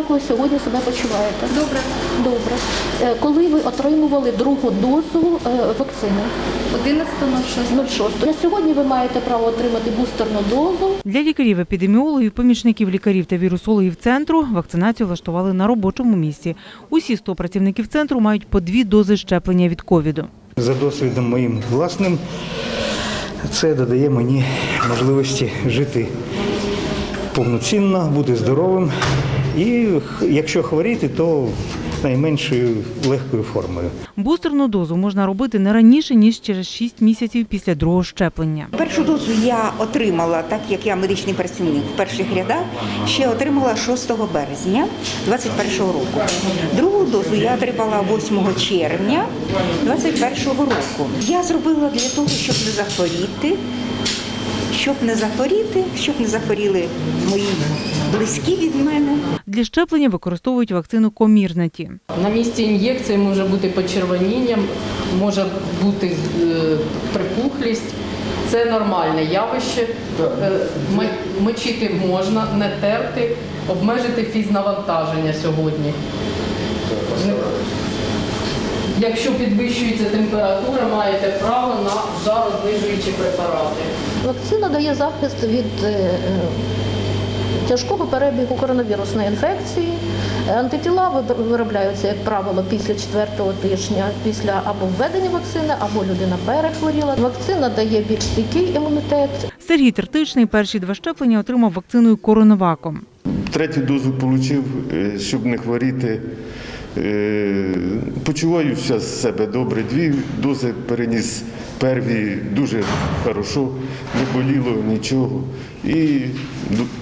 як ви сьогодні себе почуваєте? Добре. Добре. Е, Коли ви отримували другу дозу е, вакцини? 11.06. 06. На сьогодні ви маєте право отримати бустерну дозу. Для лікарів, епідеміологів, помічників лікарів та вірусологів центру вакцинацію влаштували на робочому місці. Усі 100 працівників центру мають по дві дози щеплення від ковіду. За досвідом моїм власним, це додає мені можливості жити повноцінно, бути здоровим. І якщо хворіти, то найменшою легкою формою. Бустерну дозу можна робити не раніше ніж через 6 місяців після другого щеплення. Першу дозу я отримала, так як я медичний працівник в перших рядах, ще отримала 6 березня 2021 року. Другу дозу я отримала 8 червня 2021 року. Я зробила для того, щоб не захворіти, щоб не захворіти, щоб не захворіли мої близькі від мене. Для щеплення використовують вакцину комірнаті. На місці ін'єкції може бути почервоніння, може бути е, припухлість. Це нормальне явище. Е, Мочити можна, не терти, обмежити фізнавантаження сьогодні. Якщо підвищується температура, маєте право на жарознижуючі препарати. Вакцина дає захист від е, е, тяжкого перебігу коронавірусної інфекції. Е, Антитіла ви- виробляються, як правило, після четвертого тижня, після або введення вакцини, або людина перехворіла. Вакцина дає більш стійкий імунітет, Сергій Тертичний перші два щеплення отримав вакциною коронаваком. Третю дозу отримав, щоб не хворіти. Е, Почуваю зараз себе добре. Дві дози переніс перві дуже хорошо, не боліло нічого. І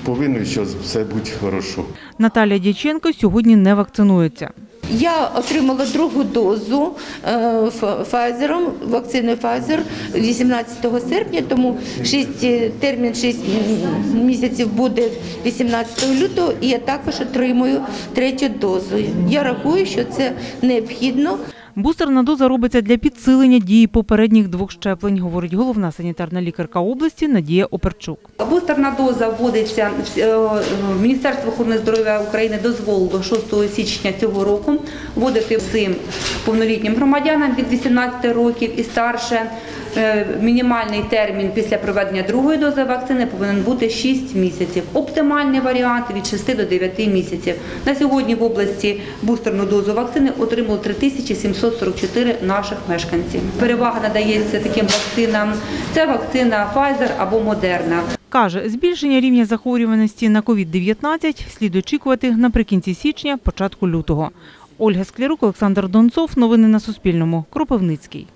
повинно зараз все бути хорошо. Наталя Дяченко сьогодні не вакцинується. Я отримала другу дозу е, Pfizer, вакциною Pfizer 18 серпня, тому 6, термін 6 місяців буде 18 лютого, і я також отримую третю дозу. Я рахую, що це необхідно. Бустерна доза робиться для підсилення дії попередніх двох щеплень, говорить головна санітарна лікарка області Надія Оперчук. Бустерна доза вводиться е, Міністерство охорони здоров'я України дозволило 6 січня цього року вводити всім повнолітнім громадянам від 18 років і старше. Е, Мінімальний термін після проведення другої дози вакцини повинен бути 6 місяців. Оптимальний варіант від 6 до 9 місяців. На сьогодні в області бустерну дозу вакцини отримало 3744 наших мешканців. Перевага надається таким вакцинам. Це вакцина Pfizer або Moderna. Каже, збільшення рівня захворюваності на COVID-19 слід очікувати наприкінці січня, початку лютого. Ольга Склярук, Олександр Донцов. Новини на Суспільному. Кропивницький.